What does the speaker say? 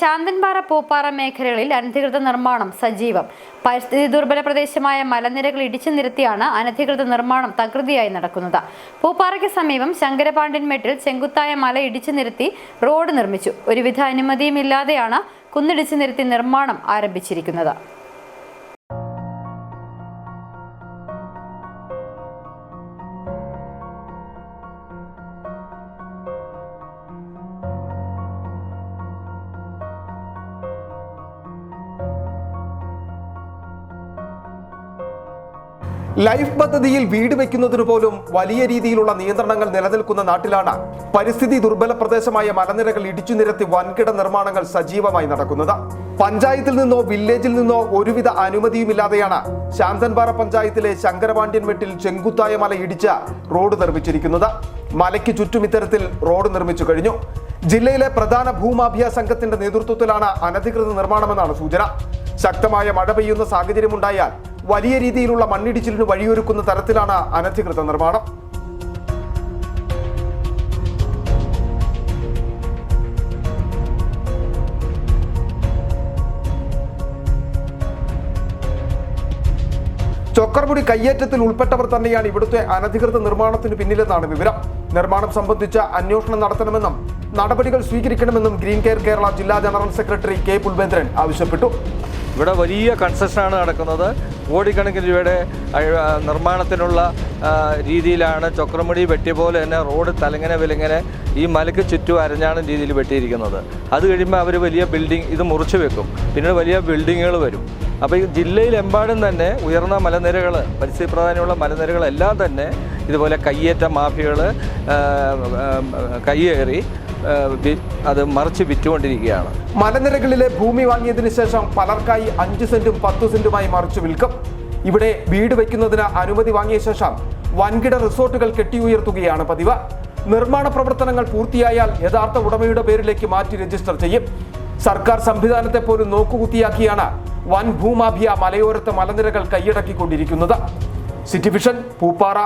ശാന്തൻപാറ പൂപ്പാറ മേഖലകളിൽ അനധികൃത നിർമ്മാണം സജീവം. പരിസ്ഥിതി ദുർബല പ്രദേശമായ മലനിരകൾ ഇടിച്ചു നിരത്തിയാണ് അനധികൃത നിർമ്മാണം തകൃതിയായി നടക്കുന്നത്. പൂപ്പാറയ്ക്ക് സമീപം ശങ്കരപാണ്ഡ്യൻമേട്ടിൽ ചെങ്കുത്തായ മല ഇടിച്ചു നിരത്തി റോഡ് നിർമ്മിച്ചു. ഒരുവിധ അനുമതിയും ഇല്ലാതെയാണ് കുന്നിടിച്ചു നിരത്തി നിർമ്മാണം ആരംഭിച്ചിരിക്കുന്നത്. ലൈഫ് പദ്ധതിയിൽ വീട് വെക്കുന്നതിന് പോലും വലിയ രീതിയിലുള്ള നിയന്ത്രണങ്ങൾ നിലനിൽക്കുന്ന നാട്ടിലാണ് പരിസ്ഥിതി ദുർബല പ്രദേശമായ മലനിരകൾ ഇടിച്ചു നിരത്തി വൻകിട നിർമ്മാണങ്ങൾ സജീവമായി നടക്കുന്നത്. പഞ്ചായത്തിൽ നിന്നോ വില്ലേജിൽ നിന്നോ ഒരുവിധ അനുമതിയുമില്ലാതെയാണ് ശാന്തൻപാറ പഞ്ചായത്തിലെ ശങ്കരപാണ്ഡ്യൻമെട്ടിൽ ചെങ്കുത്തായ മല ഇടിച്ച് റോഡ് നിർമ്മിച്ചിരിക്കുന്നത്. മലയ്ക്ക് ചുറ്റും ഇത്തരത്തിൽ റോഡ് നിർമ്മിച്ചു കഴിഞ്ഞു. ജില്ലയിലെ പ്രധാന ഭൂമാഫിയ സംഘത്തിന്റെ നേതൃത്വത്തിലാണ് അനധികൃത നിർമ്മാണമെന്നാണ് സൂചന. ശക്തമായ മഴ പെയ്യുന്ന സാഹചര്യമുണ്ടായാൽ വലിയ രീതിയിലുള്ള മണ്ണിടിച്ചിലിന് വഴിയൊരുക്കുന്ന തരത്തിലാണ് അനധികൃത നിർമ്മാണം. ചൊക്കർമുടി കയ്യേറ്റത്തിൽ ഉൾപ്പെട്ടവർ തന്നെയാണ് ഇവിടുത്തെ അനധികൃത നിർമ്മാണത്തിന് പിന്നിലെന്നാണ് വിവരം. നിർമ്മാണം സംബന്ധിച്ച അന്വേഷണം നടത്തണമെന്നും നടപടികൾ സ്വീകരിക്കണമെന്നും ഗ്രീൻ കെയർ കേരള ജില്ലാ ജനറൽ സെക്രട്ടറി കെ പുൽവേന്ദ്രൻ ആവശ്യപ്പെട്ടു. ഇവിടെ വലിയ കൺസ്ട്രക്ഷനാണ് നടക്കുന്നത്. കോടിക്കണക്കിന് രൂപയുടെ നിർമ്മാണത്തിനുള്ള രീതിയിലാണ് ചക്രമുടി വെട്ടിയ പോലെ തന്നെ റോഡ് തലങ്ങനെ വിലങ്ങനെ ഈ മലയ്ക്ക് ചുറ്റും അരഞ്ഞാണ് രീതിയിൽ വെട്ടിയിരിക്കുന്നത്. അത് കഴിയുമ്പോൾ അവർ വലിയ ബിൽഡിംഗ് ഇത് മുറിച്ചു വെക്കും. പിന്നീട് വലിയ ബിൽഡിങ്ങുകൾ വരും. അപ്പോൾ ഈ ജില്ലയിലെമ്പാടും തന്നെ ഉയർന്ന മലനിരകൾ പരിസ്ഥിതി പ്രാധാന്യമുള്ള മലനിരകളെല്ലാം തന്നെ ഇതുപോലെ കയ്യേറ്റ മാഫിയകൾ കയ്യേറി അത് മറിച്ച് വിറ്റുകൊണ്ടിരിക്കുകയാണ്. മലനിരകളിലെ ഭൂമി വാങ്ങിയതിനു ശേഷം പലർക്കായി അഞ്ച് സെന്റും പത്ത് സെന്റുമായി മറിച്ചു വിൽക്കും. ഇവിടെ വീട് വയ്ക്കുന്നതിന് അനുമതി വാങ്ങിയ ശേഷം വൻകിട റിസോർട്ടുകൾ കെട്ടിയുയർത്തുകയാണ് പതിവ്. നിർമ്മാണ പ്രവർത്തനങ്ങൾ പൂർത്തിയായാൽ യഥാർത്ഥ ഉടമയുടെ പേരിലേക്ക് മാറ്റി രജിസ്റ്റർ ചെയ്യും. സർക്കാർ സംവിധാനത്തെ പോലും നോക്കുകുത്തിയാക്കിയാണ് വൻ ഭൂമാഫിയ മലയോരത്തെ മലനിരകൾ കൈയടക്കിക്കൊണ്ടിരിക്കുന്നത്. City vision Pooppara.